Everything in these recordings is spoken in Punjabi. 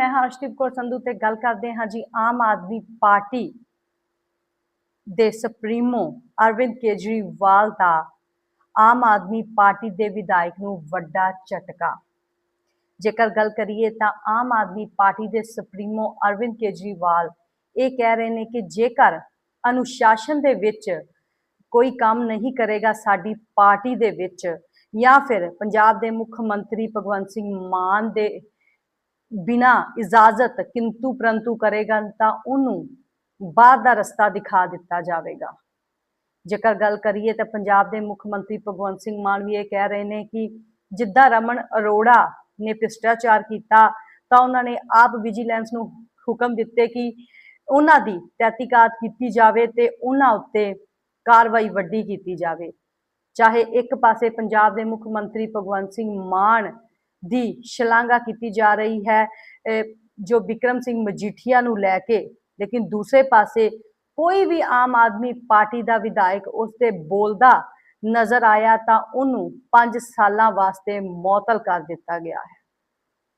ਮੈਂ ਹਾਂ ਅਰਸ਼ਦੀਪ ਕੌਰ ਸੰਧੂ ਤੇ ਗੱਲ ਕਰਦੇ ਹਾਂ ਜੀ ਆਮ ਆਦਮੀ ਪਾਰਟੀ ਦੇ ਸੁਪਰੀਮੋ ਅਰਵਿੰਦ ਕੇਜਰੀਵਾਲ ਦਾ ਆਮ ਆਦਮੀ ਪਾਰਟੀ ਦੇ ਵਿਧਾਇਕ ਨੂੰ ਵੱਡਾ ਝਟਕਾ। ਜੇਕਰ ਗੱਲ ਕਰੀਏ ਤਾਂ ਆਮ ਆਦਮੀ ਪਾਰਟੀ ਦੇ ਸੁਪਰੀਮੋ ਅਰਵਿੰਦ ਕੇਜਰੀਵਾਲ ਇਹ ਕਹਿ ਰਹੇ ਨੇ ਕਿ ਜੇਕਰ ਅਨੁਸ਼ਾਸਨ ਦੇ ਵਿੱਚ ਕੋਈ ਕੰਮ ਨਹੀਂ ਕਰੇਗਾ ਸਾਡੀ ਪਾਰਟੀ ਦੇ ਵਿੱਚ ਜਾਂ ਫਿਰ ਪੰਜਾਬ ਦੇ ਮੁੱਖ ਮੰਤਰੀ ਭਗਵੰਤ ਸਿੰਘ ਮਾਨ ਦੇ ਬਿਨਾ ਇਜਾਜ਼ਤ ਕਿੰਤੂ ਪ੍ਰੰਤੂ ਕਰੇਗਾ ਤਾਂ ਉਹਨੂੰ ਬਾਹਰ ਦਾ ਰਸਤਾ ਦਿਖਾ ਦਿੱਤਾ ਜਾਵੇਗਾ ਜੇਕਰ ਗੱਲ ਕਰੀਏ ਤਾਂ ਪੰਜਾਬ ਦੇ ਮੁੱਖ ਮੰਤਰੀ ਭਗਵੰਤ ਸਿੰਘ ਮਾਨ ਵੀ ਇਹ ਕਹਿ ਰਹੇ ਨੇ ਕਿ ਜਿੱਦਾਂ ਰਮਨ ਅਰੋੜਾ ਨੇ ਭ੍ਰਿਸ਼ਟਾਚਾਰ ਕੀਤਾ ਤਾਂ ਉਹਨਾਂ ਨੇ ਆਪ ਵਿਜੀਲੈਂਸ ਨੂੰ ਹੁਕਮ ਦਿੱਤੇ ਕਿ ਉਹਨਾਂ ਦੀ ਤਹਿਕੀਕਾਤ ਕੀਤੀ ਜਾਵੇ ਤੇ ਉਹਨਾਂ ਉੱਤੇ ਕਾਰਵਾਈ ਵੱਡੀ ਕੀਤੀ ਜਾਵੇ ਚਾਹੇ ਇੱਕ ਪਾਸੇ ਪੰਜਾਬ ਦੇ ਮੁੱਖ ਮੰਤਰੀ ਭਗਵੰਤ ਸਿੰਘ ਮਾਨ ਦੀ ਸ਼ਲਾਘਾ ਕੀਤੀ ਜਾ ਰਹੀ ਹੈ ਜੋ ਵਿਕਰਮ ਸਿੰਘ ਮਜੀਠੀਆ ਨੂੰ ਲੈ ਕੇ, ਲੇਕਿਨ ਦੂਸਰੇ ਪਾਸੇ ਕੋਈ ਵੀ ਆਮ ਆਦਮੀ ਪਾਰਟੀ ਦਾ ਵਿਧਾਇਕ ਉਸ ਤੇ ਬੋਲਦਾ ਨਜ਼ਰ ਆਇਆ ਤਾਂ ਉਹਨੂੰ 5 ਸਾਲਾਂ ਵਾਸਤੇ ਮੁਅੱਤਲ ਕਰ ਦਿੱਤਾ ਗਿਆ ਹੈ।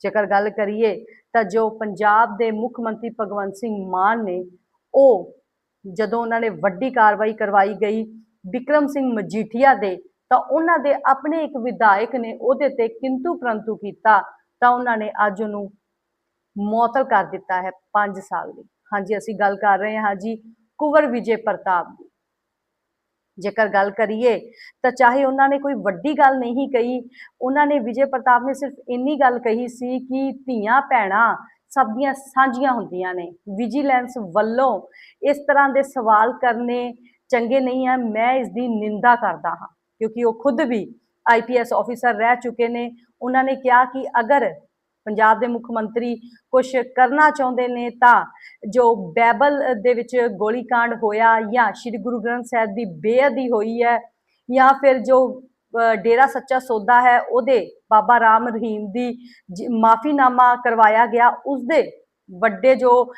ਜੇਕਰ ਗੱਲ ਕਰੀਏ ਤਾਂ ਜੋ ਪੰਜਾਬ ਦੇ ਮੁੱਖ ਮੰਤਰੀ ਭਗਵੰਤ ਸਿੰਘ ਮਾਨ ਨੇ, ਉਹ ਜਦੋਂ ਉਹਨਾਂ ਨੇ ਵੱਡੀ ਕਾਰਵਾਈ ਕਰਵਾਈ ਗਈ ਵਿਕਰਮ ਸਿੰਘ ਮਜੀਠੀਆ ਦੇ ਤਾਂ ਉਹਨਾਂ ਦੇ ਆਪਣੇ ਇੱਕ ਵਿਧਾਇਕ ਨੇ ਉਹਦੇ ਤੇ ਕਿੰਤੂ ਪ੍ਰੰਤੂ ਕੀਤਾ ਤਾਂ ਉਹਨਾਂ ਨੇ ਅੱਜ ਉਹਨੂੰ ਮੁਅੱਤਲ ਕਰ ਦਿੱਤਾ ਹੈ 5 ਸਾਲ ਦੀ ਹਾਂਜੀ, ਅਸੀਂ ਗੱਲ ਕਰ ਰਹੇ ਹਾਂ ਜੀ ਕੁਵਰ ਵਿਜੇ ਪ੍ਰਤਾਪ ਦੀ। ਜੇਕਰ ਗੱਲ ਕਰੀਏ ਤਾਂ ਚਾਹੇ ਉਹਨਾਂ ਨੇ ਕੋਈ ਵੱਡੀ ਗੱਲ ਨਹੀਂ ਕਹੀ, ਉਹਨਾਂ ਨੇ ਵਿਜੇ ਪ੍ਰਤਾਪ ਨੇ ਸਿਰਫ ਇੰਨੀ ਗੱਲ ਕਹੀ ਸੀ ਕਿ ਧੀਆਂ ਭੈਣਾਂ ਸਭ ਦੀਆਂ ਸਾਂਝੀਆਂ ਹੁੰਦੀਆਂ ਨੇ। ਵਿਜੀਲੈਂਸ ਵੱਲੋਂ ਇਸ ਤਰ੍ਹਾਂ ਦੇ ਸਵਾਲ ਕਰਨੇ ਚੰਗੇ ਨਹੀਂ ਹੈ ਮੈਂ ਇਸ ਦੀ ਨਿੰਦਾ ਕਰਦਾ ਹਾਂ। ਕਿਉਂਕਿ ਉਹ ਖੁਦ ਵੀ ਆਈਪੀਐਸ ਆਫੀਸਰ ਰਹਿ ਚੁੱਕੇ ਨੇ। ਉਹਨਾਂ ਨੇ ਕਿਹਾ ਕਿ ਅਗਰ ਪੰਜਾਬ ਦੇ ਮੁੱਖ ਮੰਤਰੀ ਕੁਝ ਕਰਨਾ ਚਾਹੁੰਦੇ ਨੇ ਤਾਂ ਜੋ ਬੈਬਲ ਦੇ ਵਿੱਚ ਗੋਲੀकांड ਹੋਇਆ ਜਾਂ ਸ੍ਰੀ ਗੁਰੂ ਗ੍ਰੰਥ ਸਾਹਿਬ ਦੀ ਬੇਅਦਬੀ ਹੋਈ ਹੈ ਜਾਂ ਫਿਰ ਜੋ ਡੇਰਾ ਸੱਚਾ ਸੌਦਾ ਹੈ, ਉਹਦੇ ਬਾਬਾ ਰਾਮ ਰਹੀਮ ਦੀ ਜ- ਮਾਫੀਨਾਮਾ ਕਰਵਾਇਆ ਗਿਆ, ਉਸਦੇ ਵੱਡੇ ਜੋ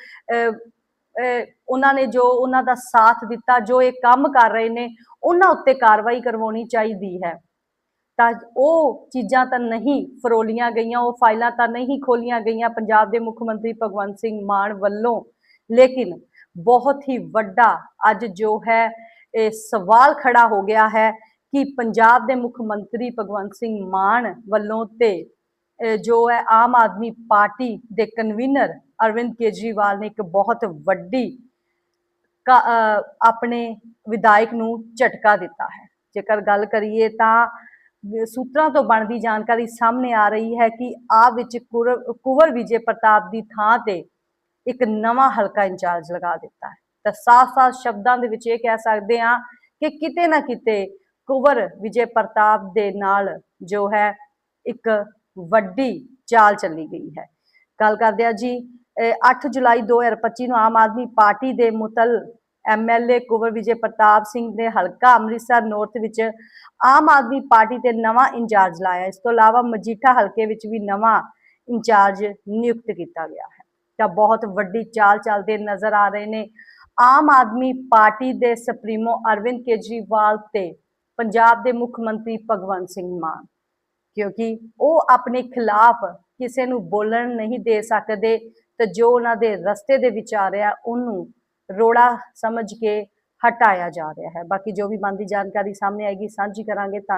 ਉਹਨਾਂ ਨੇ ਜੋ ਉਹਨਾਂ ਦਾ ਸਾਥ ਦਿੱਤਾ, ਜੋ ਇਹ ਕੰਮ ਕਰ ਰਹੇ ਨੇ, ਉਹਨਾਂ ਉੱਤੇ ਕਾਰਵਾਈ ਕਰਵਾਉਣੀ ਚਾਹੀਦੀ ਹੈ। ਤਾਂ ਉਹ ਚੀਜ਼ਾਂ ਤਾਂ ਨਹੀਂ ਫਰੋਲੀਆਂ ਗਈਆਂ, ਉਹ ਫਾਈਲਾਂ ਤਾਂ ਨਹੀਂ ਖੋਲੀਆਂ ਗਈਆਂ ਪੰਜਾਬ ਦੇ ਮੁੱਖ ਮੰਤਰੀ ਭਗਵੰਤ ਸਿੰਘ ਮਾਨ ਵੱਲੋਂ। ਲੇਕਿਨ ਬਹੁਤ ਹੀ ਵੱਡਾ ਅੱਜ ਜੋ ਹੈ, ਇਹ ਸਵਾਲ ਖੜਾ ਹੋ ਗਿਆ ਹੈ ਕਿ ਪੰਜਾਬ ਦੇ ਮੁੱਖ ਮੰਤਰੀ ਭਗਵੰਤ ਸਿੰਘ ਮਾਨ ਵੱਲੋਂ ਤੇ ਜੋ ਹੈ ਆਮ ਆਦਮੀ ਪਾਰਟੀ ਦੇ ਕਨਵੀਨਰ ਅਰਵਿੰਦ ਕੇਜਰੀਵਾਲ ਨੇ ਇੱਕ ਬਹੁਤ ਵੱਡੀ ਆਪਣੇ ਵਿਧਾਇਕ ਨੂੰ ਝਟਕਾ ਦਿੱਤਾ ਹੈ। ਜੇਕਰ ਗੱਲ ਕਰੀਏ ਤਾਂ ਸੂਤਰਾਂ ਤੋਂ ਬਣਦੀ ਜਾਣਕਾਰੀ ਸਾਹਮਣੇ ਆ ਰਹੀ ਹੈ ਕਿ ਆ ਵਿੱਚ ਕੁਵਰ ਕੁੰਵਰ ਵਿਜੇ ਪ੍ਰਤਾਪ ਦੀ ਥਾਂ ਤੇ ਇੱਕ ਨਵਾਂ ਹਲਕਾ ਇੰਚਾਰਜ ਲਗਾ ਦਿੱਤਾ ਹੈ। ਤਾਂ ਸਾਫ਼-ਸਾਫ਼ ਸ਼ਬਦਾਂ ਦੇ ਵਿੱਚ ਇਹ ਕਹਿ ਸਕਦੇ ਹਾਂ ਕਿ ਕਿਤੇ ਨਾ ਕਿਤੇ ਕੁਵਰ ਵਿਜੇ ਪ੍ਰਤਾਪ ਦੇ ਨਾਲ ਜੋ ਹੈ ਇੱਕ ਵੱਡੀ ਚਾਲ ਚੱਲੀ ਗਈ ਹੈ। ਗੱਲ ਕਰਦੇ ਆ ਜੀ ਅਹ 8 ਜੁਲਾਈ 2025 ਨੂੰ ਆਮ ਆਦਮੀ ਪਾਰਟੀ ਦੇ ਮੁਤਲ ਐਮਐਲਏ ਕੁਵਰ ਵਿਜੇ ਪ੍ਰਤਾਪ ਸਿੰਘ ਨੇ ਹਲਕਾ ਅੰਮ੍ਰਿਤਸਰ ਨੌਰਥ ਵਿੱਚ ਆਮ ਆਦਮੀ ਪਾਰਟੀ ਤੇ ਨਵਾਂ ਇੰਚਾਰਜ ਲਾਇਆ। ਇਸ ਤੋਂ ਇਲਾਵਾ ਮਜੀਠਾ ਹਲਕੇ ਵਿੱਚ ਵੀ ਨਵਾਂ ਇੰਚਾਰਜ ਨਿਯੁਕਤ ਕੀਤਾ ਗਿਆ ਹੈ। ਤਾਂ ਬਹੁਤ ਵੱਡੀ ਚਾਲ ਚੱਲਦੇ ਨਜ਼ਰ ਆ ਰਹੇ ਨੇ। ਆਮ ਆਦਮੀ ਪਾਰਟੀ ਦੇ ਸੁਪਰੀਮੋ ਅਰਵਿੰਦ ਕੇਜਰੀਵਾਲ ਤੇ ਪੰਜਾਬ ਦੇ ਮੁੱਖ ਮੰਤਰੀ ਭਗਵੰਤ ਸਿੰਘ ਮਾਨ। ਕਿਉਂਕਿ ਉਹ ਆਪਣੇ ਖਿਲਾਫ ਕਿਸੇ ਨੂੰ ਬੋਲਣ ਨਹੀਂ ਦੇ ਸਕਦੇ ਤੇ ਜੋ ਉਹਨਾਂ ਦੇ ਰਸਤੇ ਦੇ ਵਿੱਚ ਆ ਰਿਹਾ ਉਹਨੂੰ ਰੋੜਾ ਸਮਝ ਕੇ ਹਟਾਇਆ ਜਾ ਰਿਹਾ ਹੈ। ਬਾਕੀ ਜੋ ਵੀ ਬਣਦੀ ਜਾਣਕਾਰੀ ਸਾਹਮਣੇ ਆਏਗੀ, ਸਾਂਝੀ ਕਰਾਂਗੇ ਤਾਂ